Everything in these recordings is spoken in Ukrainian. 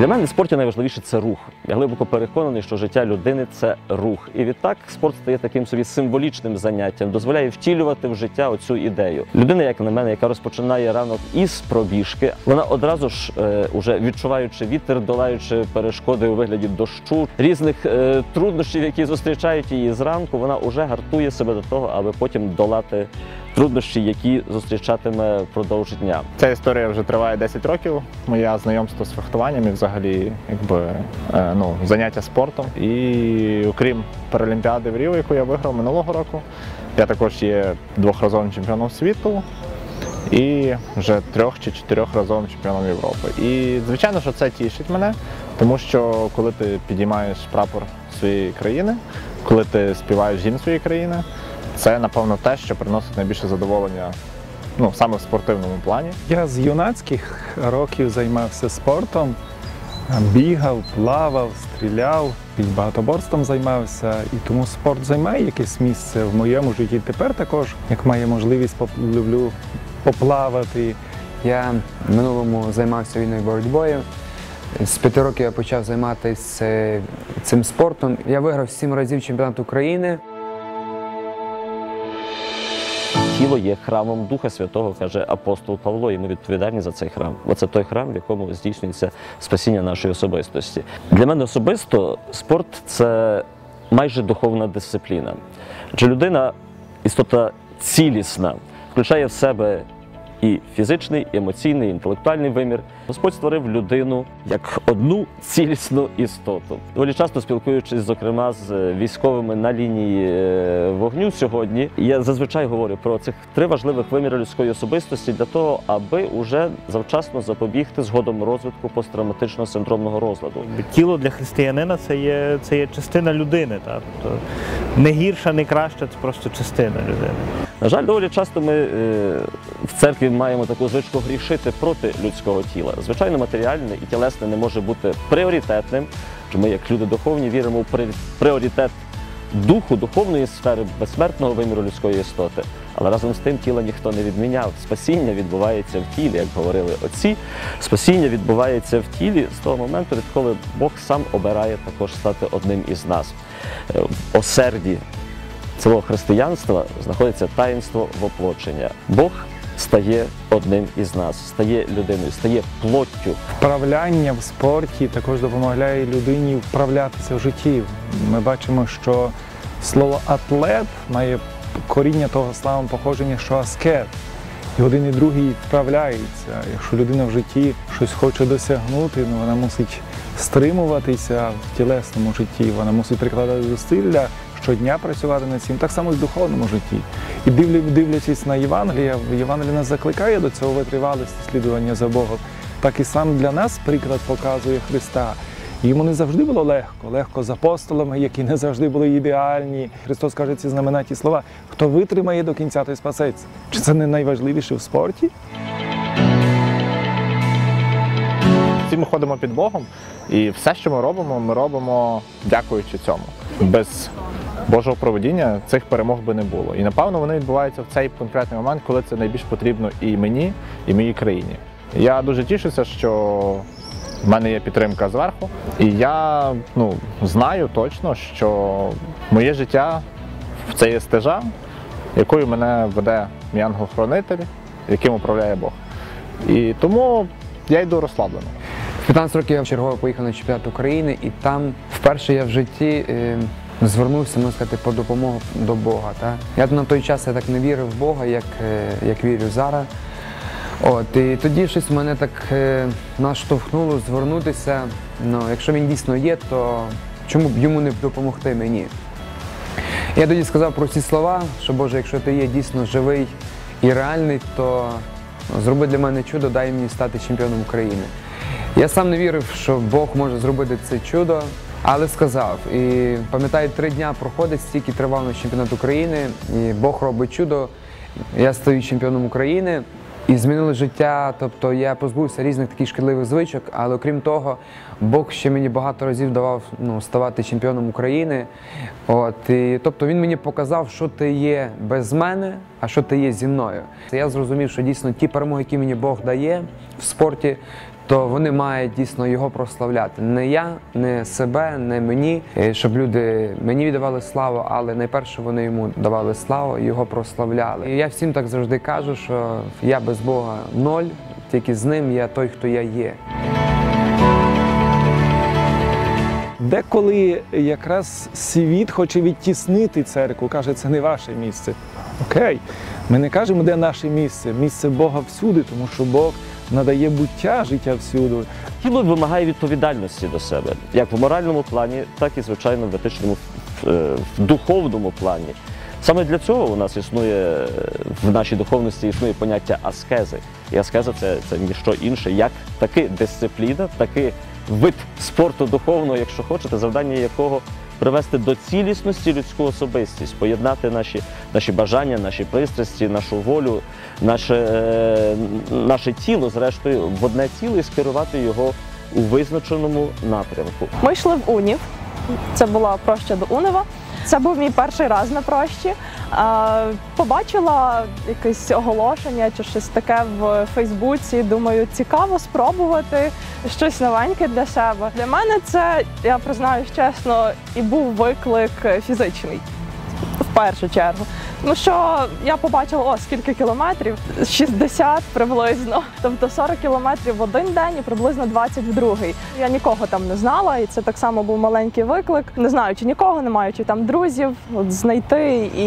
Для мене в спорті найважливіше це рух. Я глибоко переконаний, що життя людини це рух. І відтак спорт стає таким собі символічним заняттям, дозволяє втілювати в життя оцю ідею. Людина, як на мене, яка розпочинає ранок із пробіжки, вона одразу ж, е, уже відчуваючи вітер, долаючи перешкоди у вигляді дощу, різних е, труднощів, які зустрічають її зранку, вона вже гартує себе до того, аби потім долати труднощі, які зустрічатиме впродовж дня. Ця історія вже триває 10 років. Моє знайомство з фехтуванням і взагалі якби, е, ну, заняття спортом. І окрім Паралімпіади в Ріо, яку я виграв минулого року, я також є двохразовим чемпіоном світу і вже трьох чи чотирьохразовим чемпіоном Європи. І звичайно, що це тішить мене, тому що коли ти підіймаєш прапор своєї країни, коли ти співаєш гімн своєї країни, це напевно те, що приносить найбільше задоволення ну, саме в спортивному плані. Я з юнацьких років займався спортом, бігав, плавав, стріляв, і багатоборством займався. І тому спорт займає якесь місце в моєму житті. Тепер також, як має можливість, поп- люблю поплавати. Я в минулому займався вільною боротьбою. З п'яти років я почав займатися цим спортом. Я виграв сім разів чемпіонат України. Тіло є храмом Духа Святого, каже апостол Павло, і ми відповідальні за цей храм. Бо це той храм, в якому здійснюється спасіння нашої особистості. Для мене особисто спорт це майже духовна дисципліна. Адже людина істота цілісна, включає в себе і фізичний, і емоційний, і інтелектуальний вимір. Господь створив людину як одну цілісну істоту. Доволі часто спілкуючись, зокрема, з військовими на лінії е, вогню сьогодні, я зазвичай говорю про цих три важливих виміри людської особистості для того, аби уже завчасно запобігти згодом розвитку посттравматичного синдромного розладу. Тіло для християнина це є, це є частина людини. Так? Тобто не гірша, не краща, це просто частина людини. На жаль, доволі часто ми е, в церкві маємо таку звичку грішити проти людського тіла. Звичайно, матеріальне і тілесне не може бути пріоритетним. Ми, як люди духовні, віримо в пріоритет духу, духовної сфери, безсмертного виміру людської істоти. Але разом з тим тіла ніхто не відміняв. Спасіння відбувається в тілі, як говорили отці. Спасіння відбувається в тілі з того моменту, відколи Бог сам обирає також стати одним із нас. Е, осерді цілого християнства знаходиться таїнство воплочення. Бог стає одним із нас, стає людиною, стає плоттю. Вправляння в спорті також допомагає людині вправлятися в житті. Ми бачимо, що слово атлет має коріння того самого походження, що аскет. І один і другий вправляється. Якщо людина в житті щось хоче досягнути, ну вона мусить стримуватися в тілесному житті, вона мусить прикладати зусилля щодня працювати над цим, так само і в духовному житті. І дивлячись на Євангелія, Євангелія нас закликає до цього витривалості слідування за Богом. Так і сам для нас приклад показує Христа. Йому не завжди було легко, легко з апостолами, які не завжди були ідеальні. Христос каже ці знаменаті слова: хто витримає до кінця, той спасеться. Чи це не найважливіше в спорті? Всі ми ходимо під Богом, і все, що ми робимо, ми робимо дякуючи цьому. Без Божого проведіння цих перемог би не було. І напевно вони відбуваються в цей конкретний момент, коли це найбільш потрібно і мені, і моїй країні. Я дуже тішуся, що в мене є підтримка зверху, і я ну, знаю точно, що моє життя це є стежа, якою мене веде мій ангел-хранитель, яким управляє Бог. І тому я йду розслаблено. В 15 років я вчергово поїхав на чемпіонат України, і там вперше я в житті е, звернувся, можна сказати, по допомогу до Бога. Та? Я на той час я так не вірив в Бога, як, е, як вірю зараз. От, і тоді щось мене так е, наштовхнуло звернутися. Ну, якщо він дійсно є, то чому б йому не допомогти мені? Я тоді сказав про ці слова, що Боже, якщо ти є дійсно живий і реальний, то зроби для мене чудо, дай мені стати чемпіоном України. Я сам не вірив, що Бог може зробити це чудо, але сказав. І пам'ятаю, три дня проходить, стільки тривав на чемпіонат України, і Бог робить чудо. Я стаю чемпіоном України. І змінило життя, тобто я позбувся різних таких шкідливих звичок, але окрім того, Бог ще мені багато разів давав ну, ставати чемпіоном України. От, і, тобто він мені показав, що ти є без мене, а що ти є зі мною. Я зрозумів, що дійсно ті перемоги, які мені Бог дає в спорті, то вони мають дійсно його прославляти. Не я, не себе, не мені, е, щоб люди мені віддавали славу, але найперше вони йому давали славу, його прославляли. І я всім так завжди кажу, що я без Бога ноль, тільки з ним я той, хто я є. Деколи якраз світ хоче відтіснити церкву, каже, це не ваше місце. Окей, ми не кажемо, де наше місце. Місце Бога всюди, тому що Бог надає буття життя всюди. Тіло вимагає відповідальності до себе, як в моральному плані, так і звичайно в етичному, в, е, духовному плані. Саме для цього у нас існує е, в нашій духовності існує поняття аскези. І аскеза це, це ніщо інше, як таки дисципліна, таки вид спорту духовного, якщо хочете, завдання якого привести до цілісності людську особистість, поєднати наші, наші бажання, наші пристрасті, нашу волю, наше, е, наше тіло, зрештою, в одне тіло і скерувати його у визначеному напрямку. Ми йшли в Унів. Це була проща до Унева. Це був мій перший раз на прощі. Побачила якесь оголошення чи щось таке в Фейсбуці. Думаю, цікаво спробувати щось новеньке для себе. Для мене це, я признаюсь чесно, і був виклик фізичний в першу чергу. Тому що я побачила, о, скільки кілометрів, 60 приблизно, тобто 40 кілометрів в один день і приблизно 20 в другий. Я нікого там не знала, і це так само був маленький виклик. Не знаючи нікого, не маючи там друзів, от знайти і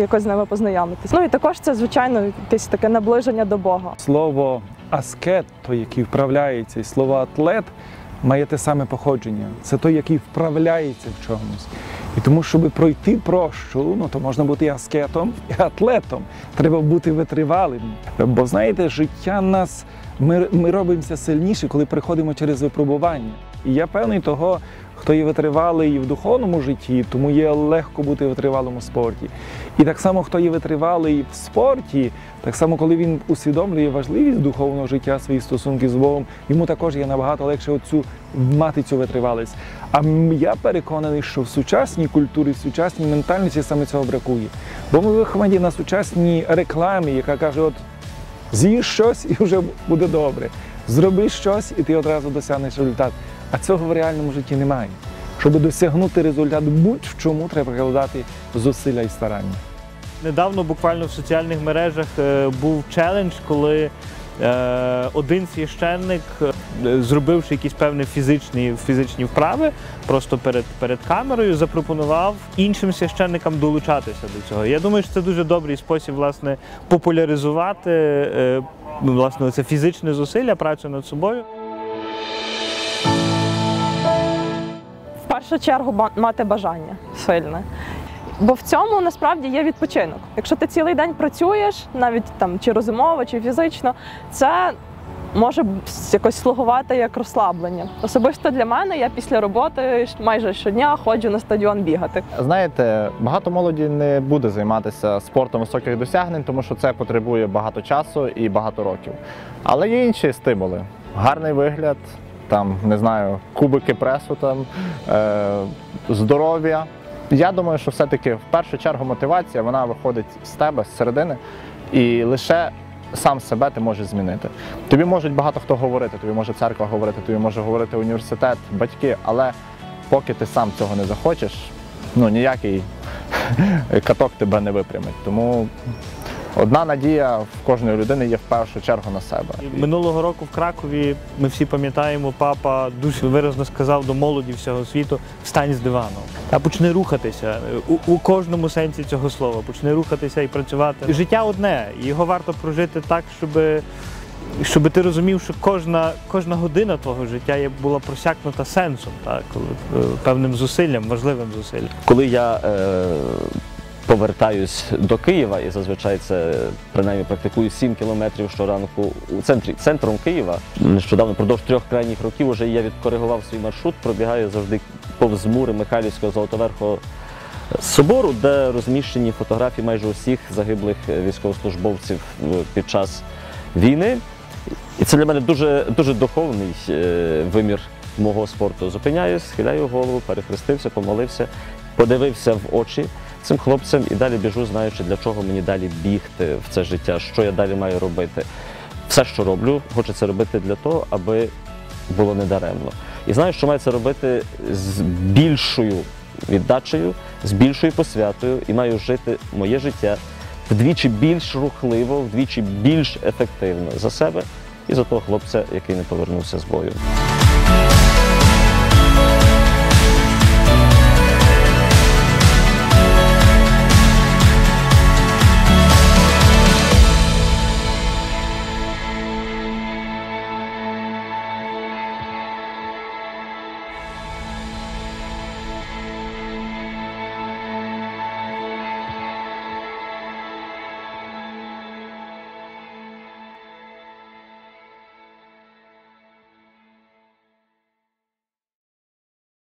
якось з ними познайомитись. Ну і також це, звичайно, якесь таке наближення до Бога. Слово аскет, той, який вправляється, і слово атлет має те саме походження. Це той, який вправляється в чомусь. І тому, щоб пройти прощу, ну то можна бути і аскетом, і атлетом. Треба бути витривалим. Бо знаєте, життя нас ми, ми робимося сильніше, коли приходимо через випробування. І я певний того, хто є витривалий в духовному житті, тому є легко бути витривалим у спорті. І так само, хто є витривалий в спорті, так само, коли він усвідомлює важливість духовного життя, свої стосунки з Богом, йому також є набагато легше оцю мати цю витривалість. А я переконаний, що в сучасній культурі, в сучасній ментальності саме цього бракує. Бо ми виховані на сучасній рекламі, яка каже: от з'їж щось і вже буде добре. Зроби щось, і ти одразу досягнеш результат. А цього в реальному житті немає. Щоб досягнути результат будь-в чому, треба прикладати зусилля і старання. Недавно буквально в соціальних мережах е, був челендж, коли е, один священник, е, зробивши якісь певні фізичні, фізичні вправи, просто перед, перед камерою, запропонував іншим священникам долучатися до цього. Я думаю, що це дуже добрий спосіб власне популяризувати власне це фізичне зусилля, працю над собою. Першу чергу мати бажання сильне. Бо в цьому насправді є відпочинок. Якщо ти цілий день працюєш, навіть там чи розумово, чи фізично, це може якось слугувати як розслаблення. Особисто для мене я після роботи майже щодня ходжу на стадіон бігати. Знаєте, багато молоді не буде займатися спортом високих досягнень, тому що це потребує багато часу і багато років. Але є інші стимули: гарний вигляд, там не знаю, кубики пресу, там е, здоров'я. Я думаю, що все-таки в першу чергу мотивація вона виходить з тебе, з середини, і лише сам себе ти можеш змінити. Тобі можуть багато хто говорити, тобі може церква говорити, тобі може говорити університет, батьки, але поки ти сам цього не захочеш, ну ніякий каток тебе не випрямить. Тому одна надія в кожної людини є в першу чергу на себе. Минулого року в Кракові ми всі пам'ятаємо, папа дуже виразно сказав до молоді всього світу: встань з дивану. Та почни рухатися у, у кожному сенсі цього слова. Почни рухатися і працювати. Життя одне, і його варто прожити так, щоб. Щоб ти розумів, що кожна, кожна година твого життя була просякнута сенсом, так, е, певним зусиллям, важливим зусиллям. Коли я е, повертаюсь до Києва, і зазвичай це принаймні практикую 7 кілометрів щоранку у центрі центром Києва. Нещодавно впродовж трьох крайніх років вже я відкоригував свій маршрут, пробігаю завжди повз мури Михайлівського Золотоверхого собору, де розміщені фотографії майже усіх загиблих військовослужбовців під час війни. І це для мене дуже, дуже духовний е, вимір мого спорту. Зупиняюсь, схиляю голову, перехрестився, помолився, подивився в очі цим хлопцям і далі біжу, знаючи, для чого мені далі бігти в це життя, що я далі маю робити. все, що роблю, це робити для того, аби було недаремно. І знаю, що маю це робити з більшою віддачею, з більшою посвятою, і маю жити моє життя вдвічі більш рухливо, вдвічі більш ефективно за себе і за того хлопця, який не повернувся з бою.